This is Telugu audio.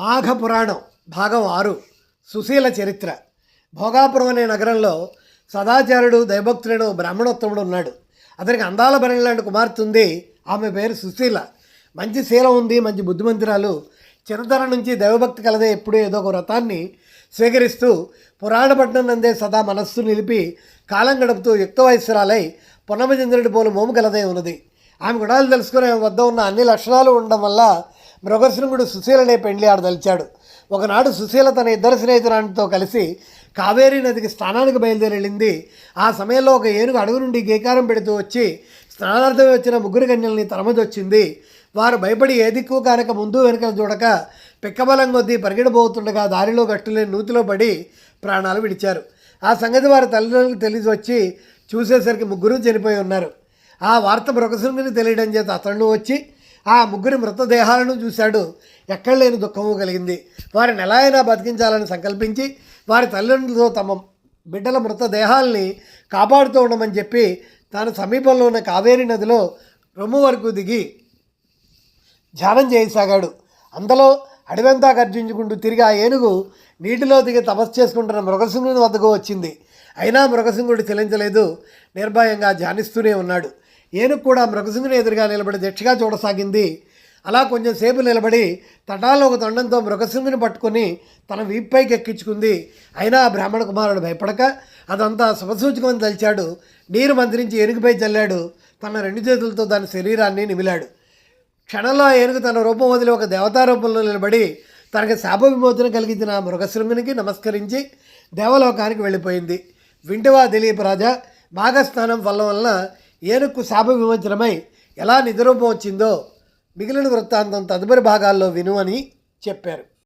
మాఘ పురాణం భాగం ఆరు సుశీల చరిత్ర. భోగాపురం అనే నగరంలో సదాచారుడు దైవభక్తుడైన బ్రాహ్మణోత్తముడు ఉన్నాడు. అతనికి అందాల భరణి లాంటి కుమార్తె ఉంది. ఆమె పేరు సుశీల. మంచి శీలం ఉంది మంచి బుద్ధిమంతురాలు. చిరతర నుంచి దైవభక్తి కలదే ఎప్పుడూ ఏదో ఒక వ్రతాన్ని స్వీకరిస్తూ పురాణపట్నం నందే సదా మనస్సు నిలిపి కాలం గడుపుతూ యుక్త వయస్సురాలై పొన్నమచంద్రుడి పోలు మోము కలదే ఉన్నది. ఆమె గుణాలు తెలుసుకుని వద్ద ఉన్న అన్ని లక్షణాలు ఉండడం వల్ల మృగశృంగుడు సుశీలనే పెండ్లి ఆడదలిచాడు ఒకనాడు సుశీల తన ఇద్దరు స్నేహితురానితో కలిసి కావేరీ నదికి స్నానానికి బయలుదేరి ఆ సమయంలో ఒక ఏనుగు అడుగు నుండి గీకారం పెడుతూ వచ్చి స్నానార్థమే వచ్చిన ముగ్గురు కన్యల్ని తరమదొచ్చింది. వారు భయపడి ఏ దిక్కు కానక ముందు వెనుక చూడక పిక్కబలం కొద్దీ పరిగెడబోతుండగా దారిలో గట్టులేని నూతిలో పడి ప్రాణాలు విడిచారు. ఆ సంగతి వారి తల్లిదండ్రులకు తెలిసి వచ్చి చూసేసరికి ముగ్గురు చనిపోయి ఉన్నారు. ఆ వార్త మృగశృంగుని తెలియడం చేత అతను వచ్చి ఆ ముగ్గురి మృతదేహాలను చూశాడు. ఎక్కడ లేని దుఃఖము కలిగింది. వారిని ఎలా అయినా బతికించాలని సంకల్పించి వారి తల్లిదండ్రులతో తమ బిడ్డల మృతదేహాల్ని కాపాడుతూ ఉండమని చెప్పి తాను సమీపంలో ఉన్న కావేరీ నదిలో రొమ్ము వరకు దిగి ధ్యానం చేయసాగాడు. అందులో అడవంతా గర్జించుకుంటూ తిరిగి ఆ ఏనుగు నీటిలో దిగి తపస్సు చేసుకుంటున్న మృగసింహుని వద్దకు వచ్చింది. అయినా మృగసింహుడు చెలించలేదు. నిర్భయంగా ధ్యానిస్తూనే ఉన్నాడు. ఏనుగు కూడా మృగసింగుని ఎదురుగా నిలబడి దీక్షగా చూడసాగింది. అలా కొంచెం సేపు నిలబడి తటాలో ఒక తొండంతో మృగశింగుని పట్టుకొని తన వీపుపైకి ఎక్కించుకుంది. అయినా ఆ బ్రాహ్మణ కుమారుడు భయపడక అదంతా శుభసూచకమని తలిచాడు. నీరు మంత్రించి ఏనుగుపై చల్లాడు. తన రెండు చేతులతో దాని శరీరాన్ని నిమిలాడు. క్షణంలో ఏనుగు తన రూపం వదిలి ఒక దేవతా రూపంలో నిలబడి తనకి శాప విమోచన కలిగించిన మృగశృంగునికి నమస్కరించి దేవలోకానికి వెళ్ళిపోయింది. వింటివా దిలీప్ రాజా? భాగస్థానం వల్ల వలన ఏనుక్కు శాప విమోచనమై ఎలా నిద్రపోవచ్చిందో వచ్చిందో మిగిలిన వృత్తాంతం తదుపరి భాగాల్లో విను అని చెప్పారు.